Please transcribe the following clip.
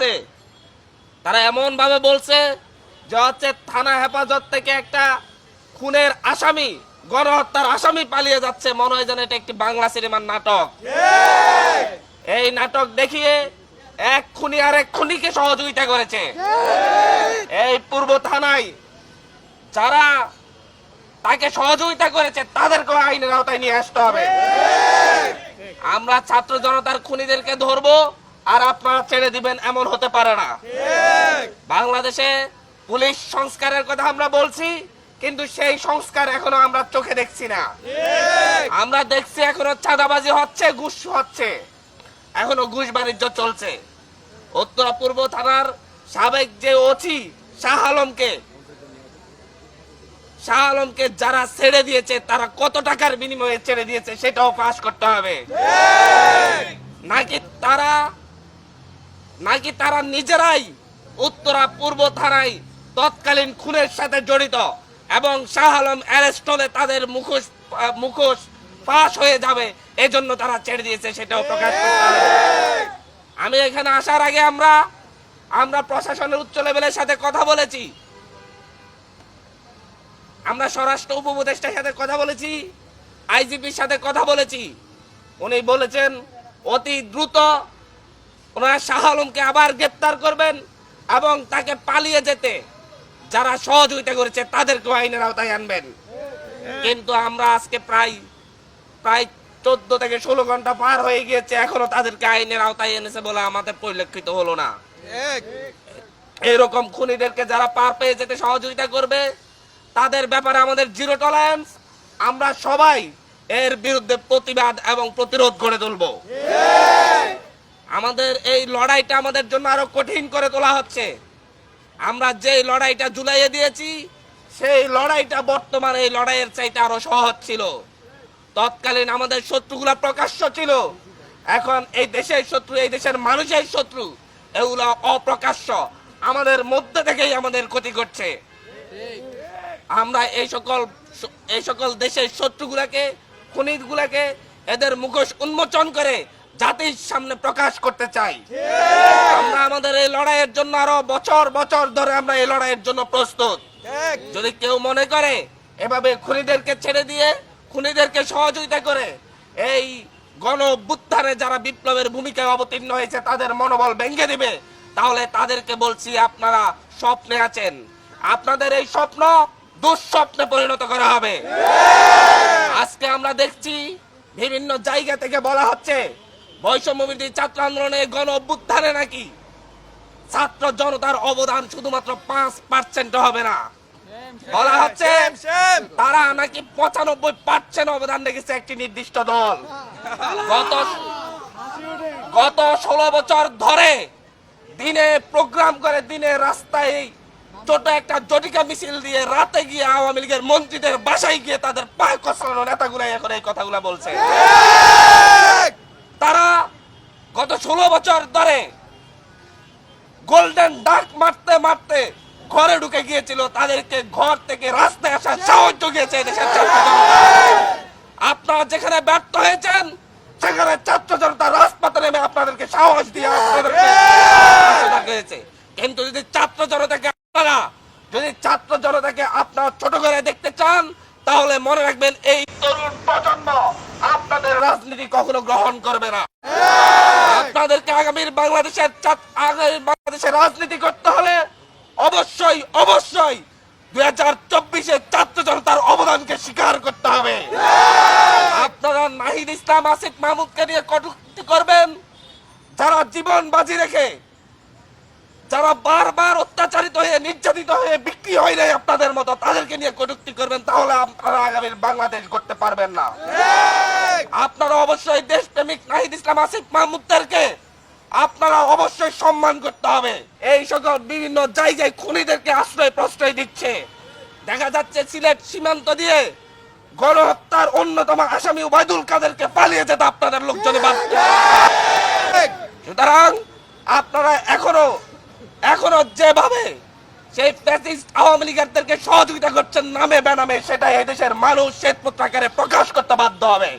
বলছে তারা এমন ভাবে বলছে যে হচ্ছে থানা হেফাজত থেকে একটা খুনের আসামি গণহত্যার আসামি পালিয়ে যাচ্ছে। মনে হয় যেন এটা একটি বাংলা সিনেমার নাটক। এই নাটক দেখিয়ে এক খুনি আর এক খুনিকে সহযোগিতা করেছে। এই পূর্ব থানায় যারা তাকে সহযোগিতা করেছে তাদেরকে আইনের আওতায় নিয়ে আসতে হবে। আমরা ছাত্র জনতার খুনিদেরকে ধরবো। আর আপনারা ছেড়ে দিবেন এমন হতে পারে না। বাংলাদেশে পুলিশ সংস্কারের কথা আমরা বলছি কিন্তু সেই সংস্কার এখনও আমরা চোখে দেখছি না। আমরা দেখছি এখনও চাঁদাবাজি হচ্ছে ঘুষ হচ্ছে। এখনও ঘুষ বাণিজ্য চলছে। উত্তরা পূর্ব থানার সাবেক যে ওসি শাহ আলমকে শাহ আলমকে যারা ছেড়ে দিয়েছে তারা কত টাকার বিনিময়ে ছেড়ে দিয়েছে সেটাও পাস করতে হবে। নাকি তারা নাকি তারা নিজেরাই উত্তরা পূর্ব থানায় তৎকালীন খুনের সাথে জড়িত এবং শাহ আলম অ্যারেস্ট হলে তাদের মুখোশ মুখোশ ফাঁস হয়ে যাবে, এজন্য তারা ছেড়ে দিয়েছে সেটাও প্রকাশ করতে আমি এখানে আসার আগে আমরা আমরা প্রশাসনের উচ্চ লেভেলের সাথে কথা বলেছি। আমরা স্বরাষ্ট্র উপদেষ্টার সাথে কথা বলেছি, আইজিপির সাথে কথা বলেছি। উনি বলেছেন, অতি দ্রুত ওনারা শাহ আলমকে আবার গ্রেপ্তার করবেন এবং তাকে পালিয়ে যেতে যারা সহযোগিতা করেছে তাদেরকেও আইনের আওতায় আনবেন। কিন্তু আমরা আজকে প্রায় প্রায় চোদ্দ থেকে ষোলো ঘণ্টা পার হয়ে গিয়েছে এখনও তাদেরকে আইনের আওতায় এনেছে বলে আমাদের পরিলক্ষিত হলো না। এরকম খুনিদেরকে যারা পার পেয়ে যেতে সহযোগিতা করবে তাদের ব্যাপারে আমাদের জিরো টলারেন্স। আমরা সবাই এর বিরুদ্ধে প্রতিবাদ এবং প্রতিরোধ গড়ে তুলব। আমাদের এই লড়াইটা আমাদের জন্য আরও কঠিন করে তোলা হচ্ছে। আমরা যে লড়াইটা জুলাইয়ে দিয়েছি, সেই লড়াইটা বর্তমানে এই লড়াইয়ের চাইতে আরও সহজ ছিল। তৎকালীন আমাদের শত্রুগুলা প্রকাশ্য ছিল। এখন এই দেশের শত্রু, এই দেশের মানুষের শত্রু, এগুলা অপ্রকাশ্য। আমাদের মধ্যে থেকেই আমাদের ক্ষতি করছে। আমরা এই সকল এই সকল দেশের শত্রুগুলাকে খুনিগুলাকে এদের মুখোশ উন্মোচন করে জাতির সামনে প্রকাশ করতে চাই। আমরা আমাদের এই লড়াইয়ের জন্য আরও বছর বছর ধরে আমরা এই লড়াইয়ের জন্য প্রস্তুত। যদি কেউ মনে করে এভাবে খুনিদেরকে ছেড়ে দিয়ে খুনিদেরকে সহযোগিতা করে এই গণ যারা বিপ্লবের ভূমিকায় অবতীর্ণ হয়েছে তাদের মনোবল ভেঙে দিবে তাহলে তাদেরকে বলছি আপনারা স্বপ্নে আছেন। আপনাদের এই স্বপ্ন দুঃস্বপ্নে পরিণত করা হবে। আজকে আমরা দেখছি বিভিন্ন জায়গা থেকে বলা হচ্ছে বৈষম্য বিরোধী ছাত্র আন্দোলনে গণ অভ্যুত্থানে নাকি? ছাত্র জনতার অবদান শুধুমাত্র পাঁচ পার্সেন্ট হবে না। বলা হচ্ছে তারা নাকি পঁচানব্বই পার্সেন্ট অবদান রেখেছে একটি নির্দিষ্ট দল। গত গত ষোলো বছর ধরে দিনে প্রোগ্রাম করে দিনে রাস্তায় ছোট একটা জটিকা মিছিল দিয়ে রাতে গিয়ে আওয়ামী লীগের মন্ত্রীদের বাসায় গিয়ে তাদের পায়ে কসলানো নেতাগুলো এখন এই কথাগুলো বলছে। তারা গত ষোলো বছর ধরে গোল্ডেন ডাক মারতে মারতে ঘরে ঢুকে গিয়েছিল। তাদেরকে ঘর থেকে রাস্তায় আসার সাহস জুগিয়েছে দেশের আপনারা যেখানে ব্যর্থ হয়েছেন, সেখানে ছাত্র জনতা রাজপথে নেমে আপনাদেরকে সাহস দিয়ে কিন্তু যদি ছাত্র জনতাকে আপনারা, যদি ছাত্র জনতাকে আপনারা ছোট করে দেখতে চান, তাহলে মনে রাখবেন এই তরুণ প্রজন্ম রাজনীতি কখনো গ্রহণ করবে না। আপনাদেরকে আগামীর বাংলাদেশের আগামীর বাংলাদেশের রাজনীতি করতে হলে অবশ্যই অবশ্যই দুই হাজার চব্বিশে ছাত্র জনতার অবদানকে স্বীকার করতে হবে। আপনারা নাহিদ ইসলাম, আসিফ মাহমুদকে নিয়ে কটূক্তি করবেন। যারা জীবন বাজি রেখে, যারা বারবার অত্যাচারিত হয়ে, নির্যাতিত হয়ে, বিক্রি হয় নাই আপনাদের মতো, তাদেরকে নিয়ে কটুক্তি করবেন, তাহলে আপনারা আগামীর বাংলাদেশ করতে পারবেন না। আপনারা অবশ্যই দেশপ্রেমিক নাহিদ ইসলাম আসিফ মাহমুদদেরকে আপনারা অবশ্যই সম্মান করতে হবে। এই সকল বিভিন্ন জায়গায় খুনিদেরকে আশ্রয় প্রশ্রয় দিচ্ছে। দেখা যাচ্ছে সিলেট সীমান্ত দিয়ে গণহত্যার অন্যতম আসামি ওবায়দুল কাদেরকে পালিয়ে যেতে আপনাদের লোকজন সুতরাং আপনারা এখনও এখনও যেভাবে সেই ফ্যাসিস্ট আওয়ামী লীগারদেরকে সহযোগিতা করছেন নামে বেনামে সেটা এই দেশের মানুষ শ্বেত পত্রাকারে প্রকাশ করতে বাধ্য হবে।